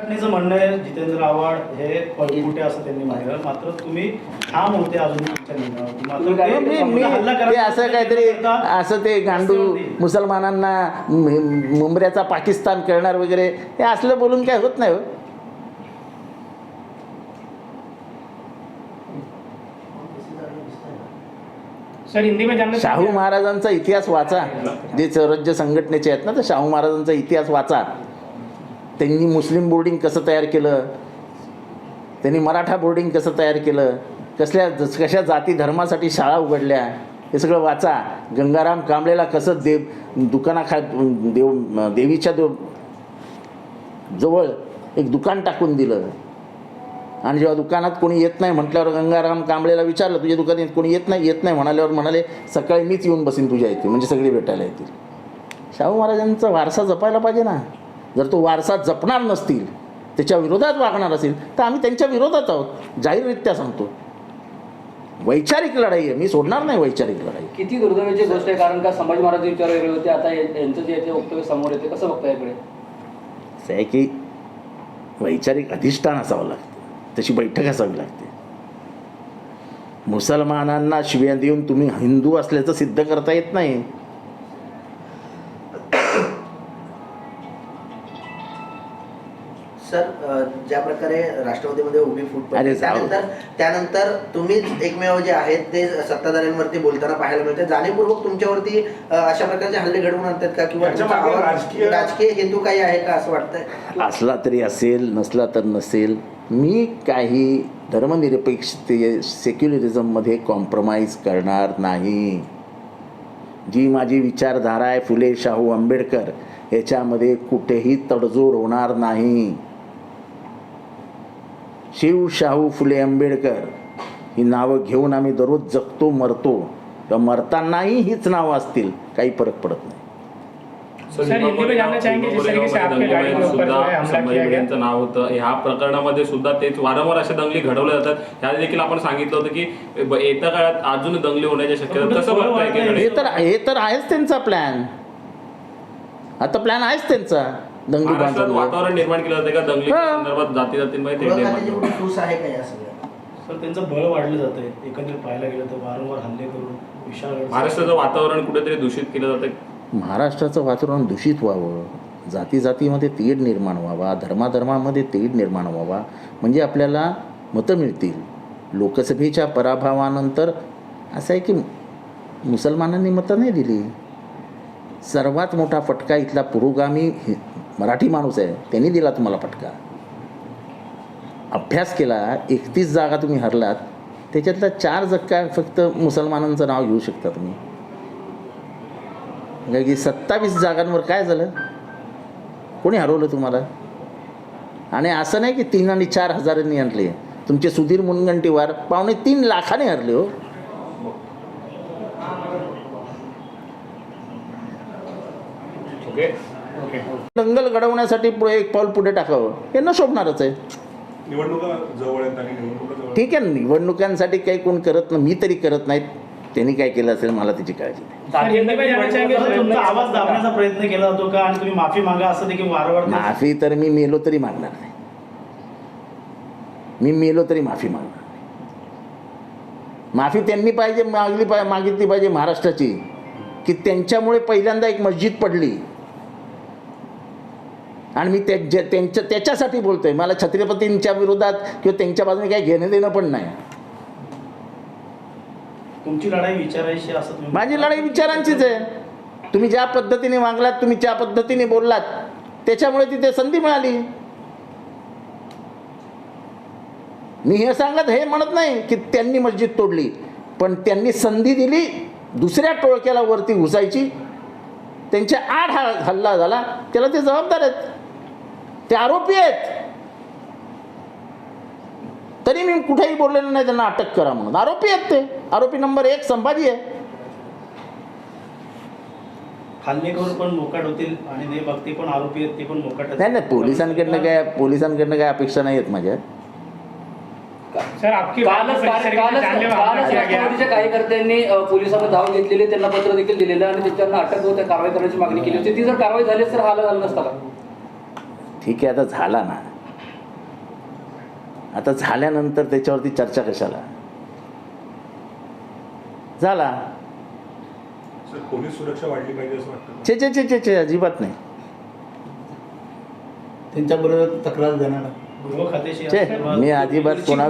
संघटनेचं म्हणणं आहे जितेंद्र आव्हाड हे पळकुटे असं त्यांनी म्हटलं मात्र तुम्ही ठाम होते अजून तुमच्या ते मी मी हल्ला ते करायचा असं काहीतरी करता असं ते गांडू मुसलमानांना मु- मुंबऱ्याचा पाकिस्तान करणार वगैरे हे असलं बोलून काय होत नाही हो. सर हिंदी में जानना शाहू महाराजांचा इतिहास वाचा. जे स्वराज्य संघटनेचे आहेत ना तर शाहू महाराजांचा इतिहास वाचा. त्यांनी मुस्लिम बोर्डिंग कसं तयार केलं? त्यांनी मराठा बोर्डिंग कसं तयार केलं? कसल्या कशा जाती धर्मासाठी शाळा उघडल्या? हे सगळं वाचा. गंगाराम कांबळेला कसं देव दुकानाखा देव देवीच्या देव जवळ एक दुकान टाकून दिलं. आणि जेव्हा दुकानात कोणी येत नाही म्हटल्यावर गंगाराम कांबळेला विचारलं तुझ्या दुकानात कोणी येत नाही? येत नाही. म्हणाल्यावर म्हणाले सकाळी मीच येऊन बसीन तुझ्या इथे. म्हणजे सगळी भेटायला येतील. शाहू महाराजांचा वारसा जपायला पाहिजे ना. जर तो वारसा जपणार नसतील त्याच्या विरोधात वागणार असेल तर आम्ही त्यांच्या विरोधात आहोत. जाहीररित्या सांगतो. वैचारिक लढाई आहे. मी सोडणार नाही वैचारिक लढाई. किती दुर्दैवाची गोष्ट आहे कारण का संभाजी महाराज विचार वेगळे होते आता यांचं जे येते वक्तव्य समोर येते. कसं बघता याकडे असं आहे की वैचारिक अधिष्ठान असावं लागतं. तशी बैठक असावी लागते. मुसलमानांना शिव्या देऊन तुम्ही हिंदू असल्याचं सिद्ध करता येत नाही. सर ज्या प्रकारे राष्ट्रवादीमध्ये उभी फूट पडली. त्यानंतर त्यानंतर तुम्हीच एकमेव जे आहेत ते सत्ताधाऱ्यांवरती बोलताना पाहायला मिळते जाणीवपूर्वक तुमच्यावरती अशा प्रकारचे हल्ले घडवून आणतात का? किंवा राजकीय हेतू काही आहे का असं वाटतंय? असला तरी असेल नसला तर नसेल. मी काही धर्मनिरपेक्षते सेक्युलरिझममध्ये कॉम्प्रोमाइज करणार नाही. जी माझी विचारधारा आहे फुले शाहू आंबेडकर याच्यामध्ये कुठेही तडजोड होणार नाही. शिव शाहू फुले आंबेडकर ही नावं घेऊन आम्ही दररोज जगतो मरतो. किंवा मरतानाही हीच नावं असतील काही फरक पडत नाही. नाव होतं. ह्या प्रकरणामध्ये सुद्धा तेच वारंवार असे दंगली घडवले जातात. ह्या देखील आपण सांगितलं होतं की येत्या काळात अजून दंगली होण्याच्या शक्यता हे तर हे तर आहेच त्यांचा प्लॅन आता प्लॅन आहेच त्यांचा. दंगली महाराष्ट्रात बांधून वातावरण निर्माण केलं जाते का? दंगलीच्या हा. संदर्भात जाती जातींमध्ये ते निर्माण विरोधकांची केलं. कुठे ठूस आहे का या सगळ्या? सर त्यांचं बळ वाढलं जातंय. एकंदरीत पाहायला गेलं तर वारंवार हल्ले करून विशाळ महाराष्ट्राचं वातावरण कुठेतरी दूषित केलं जातं महाराष्ट्राचं वातावरण दूषित व्हावं. जाती जातीमध्ये तेढ निर्माण व्हावा. धर्माधर्मामध्ये तेढ निर्माण व्हावा. म्हणजे आपल्याला मतं मिळतील. लोकसभेच्या पराभवानंतर असं आहे की मुसलमानांनी मतं नाही दिली. सर्वात मोठा फटका इथला पुरोगामी हि- मराठी माणूस आहे त्यांनी दिला तुम्हाला फटका. अभ्यास केला एकतीस जागा तुम्ही हरलात त्याच्यातल्या चार जक्का फक्त मुसलमानांचं नाव घेऊ शकता तुम्ही. कारण की सत्तावीस जागांवर काय झालं? कोणी हरवलं तुम्हाला? आणि असं नाही की तीन आणि चार हजारांनी आणले. तुमचे सुधीर मुनगंटीवार पावणे तीन लाखाने हरले हो. Okay. दंगल घडवण्यासाठी पुढे एक पाऊल पुढे टाकावं. हे न शोभणारच आहे. निवडणुका जवळ आहेत आणि निवडणुका जवळ ठीक आहे निवडणुकांसाठी काही कोण करत नाही मी तरी करत नाहीत त्यांनी काय केलं असेल मला त्याची काळजी नाही. सर हिंदी में जानना चाहेंगे सर, तुमचा सर, आवाज दाबण्याचा प्रयत्न केला जातो का? आणि तुम्ही माफी मागा असं देखील वारंवार ते- माफी तर मी मेलो तरी मागणार नाही. मी मेलो तरी माफी मागणार नाही. माफी त्यांनी पाहिजे मागली पाहिजे मागितली पाहिजे महाराष्ट्राची. की त्यांच्यामुळे पहिल्यांदा एक मस्जिद पडली. आणि मी त्यांच्या त्याच्यासाठी बोलतोय. मला छत्रपतींच्या विरोधात किंवा त्यांच्या बाजूने काही घेणं देणं पण नाही. तुमची लढाई विचारायची असं माझी लढाई विचारांचीच आहे. तुम्ही ज्या पद्धतीने वागलात तुम्ही ज्या पद्धतीने बोललात त्याच्यामुळे तिथे संधी मिळाली. मी हे सांगत हे म्हणत नाही की त्यांनी मस्जिद तोडली पण त्यांनी संधी दिली दुसऱ्या टोळक्याला वरती घुसायची. त्यांच्या आठ हा हल्ला झाला त्याला ते जबाबदार आहेत. ते आरोपी आहेत. तरी मी कुठेही बोललेलो नाही त्यांना अटक करा म्हणून. आरोपी आहेत ते. आरोपी नंबर एक संभाजी आहे. हल्लेखोर पण मोकाट होतील आणि देशभक्ती पण आरोपी आहेत ते पण मोकाट नाही नाही पोलिसांकडनं काय पोलिसांकडनं काय अपेक्षा नाही आहेत माझ्या. सर आपकी कालच कालच कालच राष्ट्रवादीच्या कार्यकर्त्यांनी अ, पोलिसांना धाव घेतलेली त्यांना पत्र देखील दिलेलं आणि त्यांच्यावर अटक होत्या कारवाई करण्याची मागणी केली होती. ती जर कारवाई झाली तर हा झालं नसता का? ठीक आहे आता झाला ना. आता झाल्यानंतर त्याच्यावरती चर्चा कशाला? झाला. सर पोलीस सुरक्षा वाढली पाहिजे असं वाटतं छे छे छे छे छे अजिबात नाही. त्यांच्याबरोबर तक्रार देणार. मी अजिबात कोणा?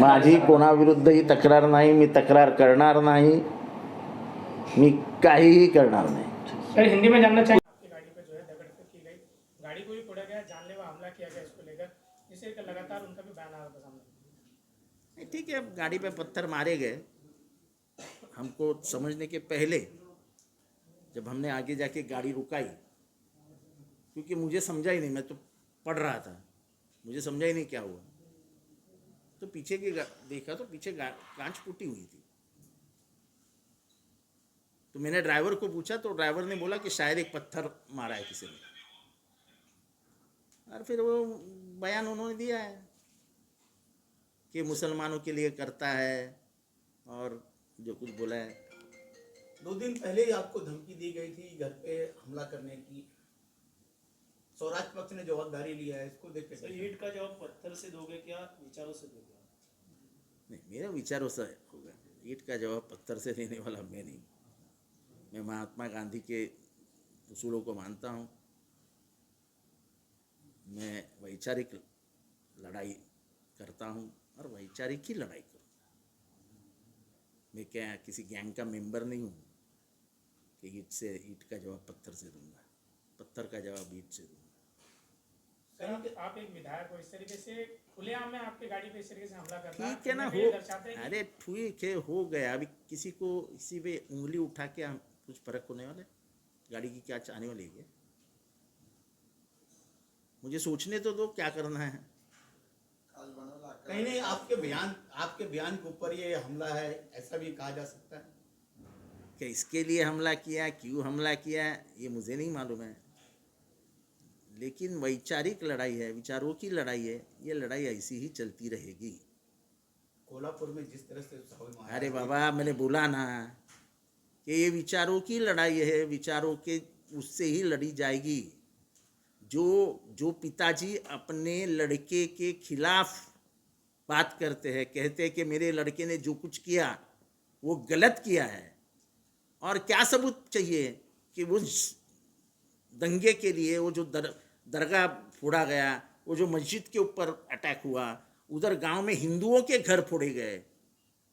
माझी कोणाविरुद्धही तक्रार नाही मी तक्रार करणार नाही. मी काहीही करणार नाही. गाड़ी को भी फोड़ा गया जानलेवा हमला किया गया इसको लेकर। जिससे लगातार उनका भी बयान आ रहा था सामने। ठीक है गाड़ी पे पत्थर मारे गए। हमको समझने के पहले जब हमने आगे जाके गाड़ी रुकाई, क्योंकि मुझे समझा ही नहीं, मैं तो पढ़ रहा था। मुझे समझा ही नहीं क्या हुआ। तो पीछे की देखा तो पीछे कांच फूटी हुई थी। तो मैंने ड्राइवर को पूछा तो ड्राइवर ने बोला कि शायद एक पत्थर मारा है किसी ने। और फिर वो बयान उन्होंने दिया है कि मुसलमानों के लिए करता है और जो कुछ बोला है। दो दिन पहले ही आपको धमकी दी गई थी घर पे हमला करने की। स्वराज पक्ष ने जवाबदारी लिया है इसको देख सर के ईट का जवाब पत्थर से दोगे क्या? विचारों से दोगे नहीं मेरे विचारों से होगा। ईट का जवाब पत्थर से देने वाला मैं नहीं। मैं महात्मा गांधी के उसूलों को मानता हूँ। मैं वैचारिक लड़ाई करता हूँ और वैचारिक ही लड़ाई करूँ। मैं क्या किसी गैंग का मेंबर नहीं हूँ कि ईट से ईट का जवाब पत्थर से दूँगा पत्थर का जवाब ईट से दूँगा। सर आप, आप एक विधायक हो इस तरीके से खुलेआम में आपकी गाड़ी पे इस तरीके से हमला करना ठीक है ना हो अरे ठीक है हो गया। अभी किसी को इसी पे उंगली उठा के हम कुछ फ़र्क होने वाला गाड़ी की क्या आने वाली है? मुझे सोचने तो दो क्या करना है? कहीं नहीं आपके बयान आपके बयान के ऊपर ये हमला है ऐसा भी कहा जा सकता है। कि इसके लिए हमला किया क्यों हमला किया ये मुझे नहीं मालूम है। लेकिन वैचारिक लड़ाई है विचारों की लड़ाई है ये लड़ाई ऐसी ही चलती रहेगी। कोल्हापुर में जिस तरह से अरे बाबा मैंने बोला ना कि ये विचारों की लड़ाई है विचारों के उससे ही लड़ी जाएगी। जो जो पिताजी अपने लड़के के खिलाफ बात करते हैं, कहते हैं कि मेरे लड़के ने जो कुछ किया, वो गलत किया है। और क्या सबूत चाहिए कि उस दंगे के लिए वो जो दर, दरगाह फोड़ा गया, वो जो मस्जिद के ऊपर अटैक हुआ, उधर गाँव में हिंदुओं के घर फोड़े गए,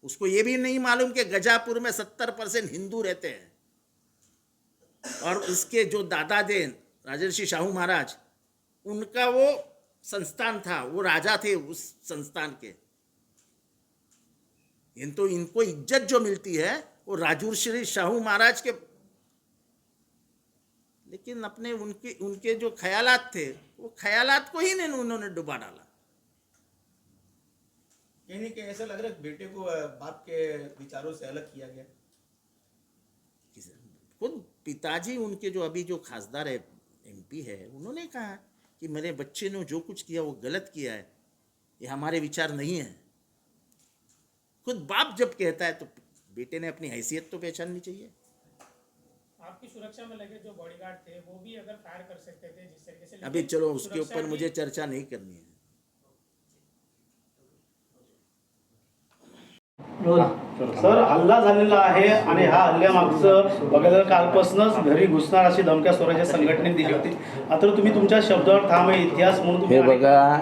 उसको ये भी नहीं मालूम कि गजापुर में सत्तर परसेंट हिंदू रहते हैं। और उसके जो दादा देन राजर्षि शाहू महाराज उनका वो संस्थान था वो राजा थे उस संस्थान के। इन तो इनको इज़्ज़त जो मिलती है वो राजर्षि शाहू महाराज के लेकिन अपने उनके उनके जो ख्यालात थे वो ख्यालात को ही नहीं उन्होंने डुबा डाला। नहीं कहीं ऐसा लग रहा है बेटे को बाप के विचारों से अलग किया गया। खुद पिताजी उनके जो अभी जो खासदार है एमपी है उन्होंने कहा कि मेरे बच्चे ने जो कुछ किया वो गलत किया है ये हमारे विचार नहीं है। खुद बाप जब कहता है तो बेटे ने अपनी हैसियत तो पहचाननी चाहिए। आपकी सुरक्षा में लगे जो बॉडीगार्ड थे वो भी अगर फायर कर सकते थे जिस तरीके से अभी चलो उसके ऊपर मुझे चर्चा नहीं करनी है। सर हल्ला झालेला आहे आणि हा हल्ल्यामागचं बघायला कालपासूनच घरी घुसणार अशी धमक्या स्वराज्य संघटनेने दिली होती. मात्र तुम्ही तुमच्या शब्दावर ठाम आहे इतिहास म्हणून तुम्ही हे बघा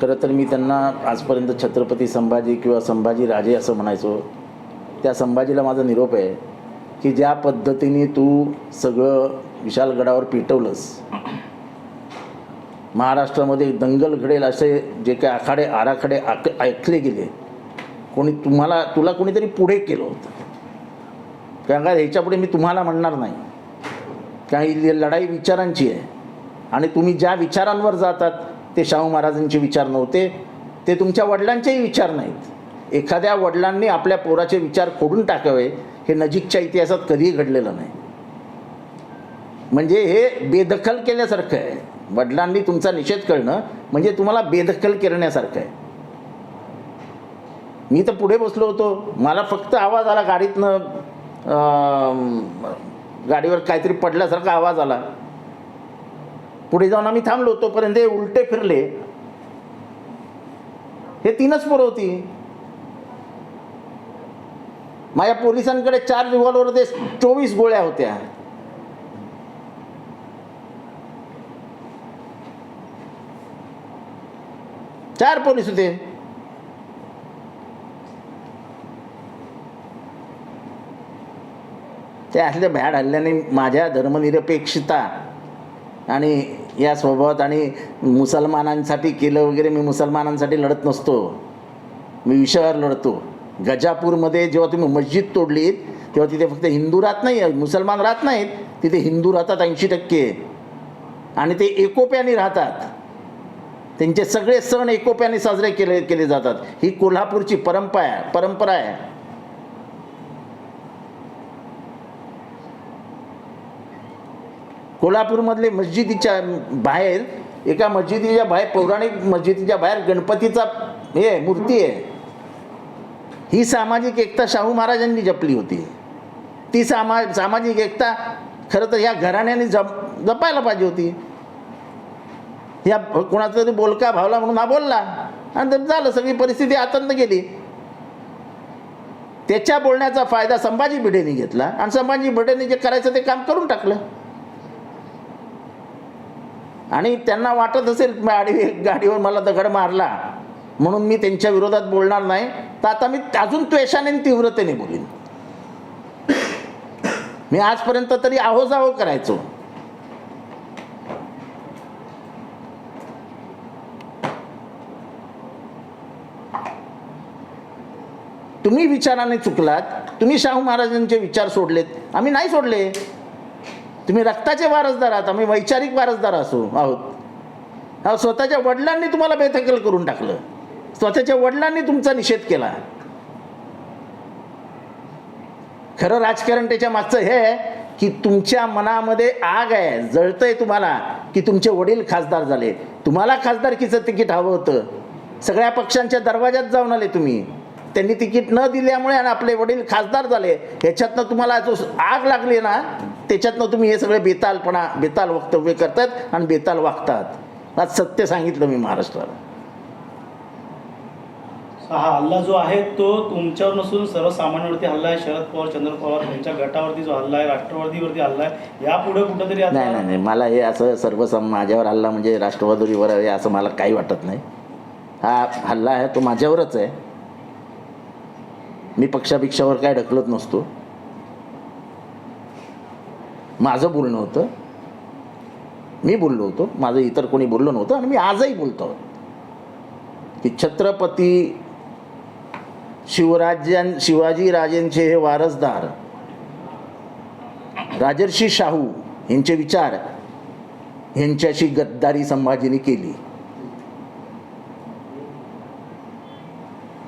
खरं तर मी त्यांना आजपर्यंत छत्रपती संभाजी किंवा संभाजी राजे असं म्हणायचो. त्या संभाजीला माझा निरोप आहे की ज्या पद्धतीने तू सगळं विशालगडावर पेटवलंस महाराष्ट्रामध्ये दंगल घडेल असे जे काही आखाडे आराखडे आक ऐकले गेले कोणी तुम्हाला तुला कोणीतरी पुढे केलं होतं. कारण का ह्याच्यापुढे मी तुम्हाला म्हणणार नाही. कारण ही लढाई विचारांची आहे. आणि तुम्ही ज्या विचारांवर जातात ते शाहू महाराजांचे विचार नव्हते. ते तुमच्या वडिलांचेही विचार नाहीत. एखाद्या वडिलांनी आपल्या पोराचे विचार खोडून टाकावे हे नजीकच्या इतिहासात कधीही घडलेलं नाही. म्हणजे हे बेदखल केल्यासारखं आहे. वडिलांनी तुमचा निषेध करणं म्हणजे तुम्हाला बेदखल करण्यासारखं आहे. मी तर पुढे बसलो होतो. मला फक्त आवाज आला गाडीतनं गाडीवर काहीतरी पडल्यासारखा आवाज आला. पुढे जाऊन आम्ही थांबलो तोपर्यंत हे उलटे फिरले. हे तीनच पोरं होती. माझ्या पोलिसांकडे चार रिव्हॉल्वर ते चोवीस गोळ्या होत्या. चार पोलीस होते. त्या असल्या भ्याड हल्ल्याने माझ्या धर्मनिरपेक्षता आणि या स्वभावात आणि मुसलमानांसाठी केलं वगैरे मी मुसलमानांसाठी लढत नसतो. मी विषयावर लढतो. गजापूरमध्ये जेव्हा तुम्ही मस्जिद तोडलीत तेव्हा तिथे फक्त हिंदू राहत नाही मुसलमान राहत नाहीत तिथे हिंदू राहतात ऐंशी टक्के. आणि ते एकोप्याने राहतात. त्यांचे सगळे सण एकोप्याने साजरे केले केले जातात. ही कोल्हापूरची परंपरा आहे परंपरा आहे. कोल्हापूरमधले मस्जिदीच्या बाहेर एका मस्जिदीच्या बाहेर पौराणिक मस्जिदीच्या बाहेर गणपतीचा हे आहे, मूर्ती आहे. ही सामाजिक एकता शाहू महाराजांनी जपली होती. ती सामा सामाजिक एकता खरं तर ह्या घराण्याने जप जपायला पाहिजे होती. ह्या कोणाचा तरी बोलका भावला म्हणून हा बोलला. आणि तर झालं सगळी परिस्थिती आतंत गेली त्याच्या बोलण्याचा फायदा संभाजी भिडेने घेतला. आणि संभाजी भिडेने जे करायचं ते काम करून टाकलं. आणि त्यांना वाटत असेल गाडी गाडीवर मला दगड मारला. म्हणून मी त्यांच्या विरोधात बोलणार नाही. तर आता मी अजून त्वेषाने तीव्रतेने बोलीन. मी आजपर्यंत तरी आहोजाहो करायचो. तुम्ही विचाराने चुकलात. तुम्ही शाहू महाराजांचे विचार सोडलेत. आम्ही नाही सोडले. तुम्ही रक्ताचे वारसदार आहात आम्ही वैचारिक वारसदार असू आहोत. अहो स्वतःच्या वडिलांनी तुम्हाला बेथकल करून टाकलं. स्वतःच्या वडिलांनी तुमचा निषेध केला. खरं राजकारण त्याच्या मागचं हे आहे की तुमच्या मनामध्ये आग आहे जळतंय तुम्हाला की तुमचे वडील खासदार झाले. तुम्हाला खासदारकीचं तिकीट हवं होतं. सगळ्या पक्षांच्या दरवाज्यात जाऊन आले तुम्ही. त्यांनी तिकीट न दिल्यामुळे आणि आपले वडील खासदार झाले ह्याच्यातनं तुम्हाला जो आग लागली ना त्याच्यातनं तुम्ही हे सगळे बेतालपणा बेताल वक्तव्य करतात आणि बेताल वागतात. आज सत्य सांगितलं मी महाराष्ट्राला. हा हल्ला जो आहे तो तुमच्यावर नसून सर्वसामान्यांवरती हल्ला आहे. शरद पवार चंद्र पवार यांच्या गटावरती जो हल्ला आहे राष्ट्रवादीवरती हल्ला आहे यापुढे कुठंतरी नाही नाही नाही. मला हे असं सर्व माझ्यावर हल्ला म्हणजे राष्ट्रवादीवर आहे असं मला काही वाटत नाही. हा हल्ला आहे तो माझ्यावरच आहे. मी पक्षापेक्षावर काय ढकलत नसतो. माझं बोलणं होतं. मी बोललो होतो. माझं इतर कोणी बोललो नव्हतं आणि मी आजही बोलतो. की छत्रपती शिवराज्यां शिवाजी राजेंचे हे वारसदार राजर्षी शाहू यांचे विचार यांच्याशी गद्दारी संभाजीने केली.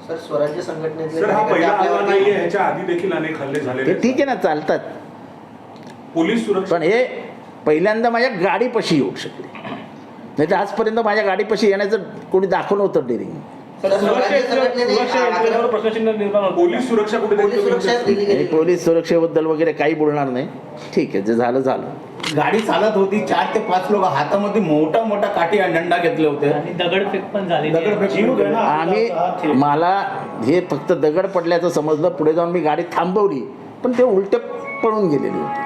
सर स्वराज्य संघटनेतले सर हा कार्यकर्ते पहिला हल्ला आपल्यावरती- नाहीये. ह्याच्या आधी देखील अनेक हल्ले झालेले ते ठीक आहे ना चालतात. पोलीस सुरक्षा पण हे पहिल्यांदा माझ्या गाडीपाशी येऊ शकले. नाही तर आजपर्यंत माझ्या गाडीपाशी येण्याचं कोणी दाखवलं होतं डेरिंग पोलीस सुरक्षा कुठे सुरक्षेबद्दल वगैरे काही बोलणार नाही. ठीक आहे जे झालं झालं. गाडी चालत होती चार ते पाच लोक हातामध्ये मोठा मोठा काठी आणि डंडा घेतले होते. आणि दगडफेक पण झाली दगडफेक आम्ही. मला हे फक्त दगड पडल्याचं समजलं पुढे जाऊन मी गाडी थांबवली. पण ते उलट पळून गेलेली होती.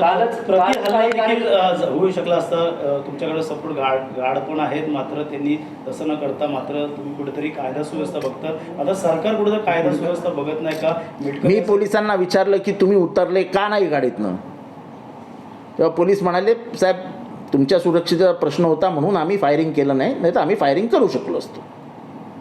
कालच- प्रति हल्ला देखील अ, होऊ शकला असतं. तुमच्याकडे सपोर्ट गाड गाड पण आहेत मात्र त्यांनी तसं न करता मात्र तुम्ही कुठेतरी कायदा सुव्यवस्था बघता. आता सरकार कुठेतरी कायदा सुव्यवस्था बघत नाही का? मी पोलिसांना विचारलं की तुम्ही उतरले का नाही गाडीतनं? तेव्हा पोलीस म्हणाले साहेब तुमच्या सुरक्षेचा प्रश्न होता म्हणून आम्ही फायरिंग केलं नाही नाही तर आम्ही फायरिंग करू शकलो असतो.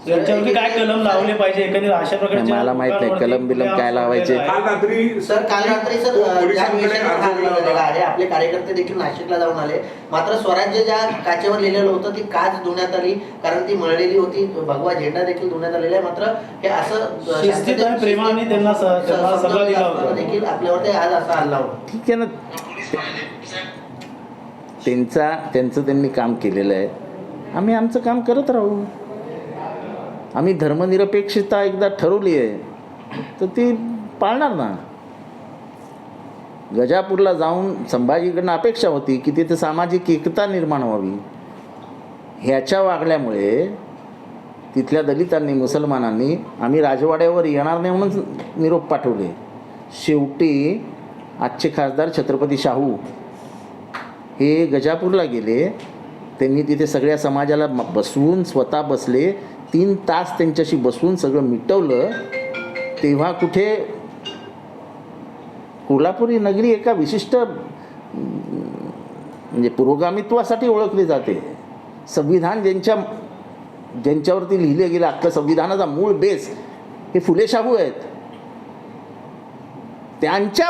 यांच्यावरती काय कलम लावले पाहिजे? एकंदरीत अशा प्रकारचे मला माहीत नाही, कलम बिलम काय लावायचे. काल रात्री सर काल रात्री सर ज्या पोलिसांकडे विषयावर अर्ज हल्ला दिला झालेला होता. आहे आपले कार्यकर्ते देखील नाशिकला जाऊन आले. मात्र स्वराज्य ज्या काचेवर लिहिलेलं होतं ती काच धुण्यात आली कारण ती मळलेली होती. भगवा झेंडा देखील धुण्यात आलेला आहे. मात्र हे असं शिस्तीत आणि प्रेमाने त्यांना स- त्यांना सल्ला दिला होता. देखील आपल्यावरती आज असा हल्ला होता. ठीक आहे ना. त्यांचा त्यांचं त्यांनी काम केलेलं आहे. आम्ही आमचं काम करत राहू. आम्ही धर्मनिरपेक्षता एकदा ठरवली आहे तर ती पाळणार ना. गजापूरला जाऊन संभाजीकडनं अपेक्षा होती की तिथे सामाजिक एकता निर्माण व्हावी. ह्याच्या वागल्यामुळे तिथल्या दलितांनी मुसलमानांनी आम्ही राजवाड्यावर येणार नाही म्हणून निरोप पाठवले. शेवटी आजचे खासदार छत्रपती शाहू हे गजापूरला गेले. त्यांनी तिथे सगळ्या समाजाला बसवून स्वतः बसले. तीन तास त्यांच्याशी बसवून सगळं मिटवलं. तेव्हा कुठे कोल्हापुरी नगरी एका विशिष्ट म्हणजे पुरोगामित्वासाठी ओळखली जाते. संविधान ज्यांच्या ज्यांच्यावरती लिहिलं गेलं अख्खं संविधानाचा मूळ बेस हे फुले शाहू आहेत. त्यांच्या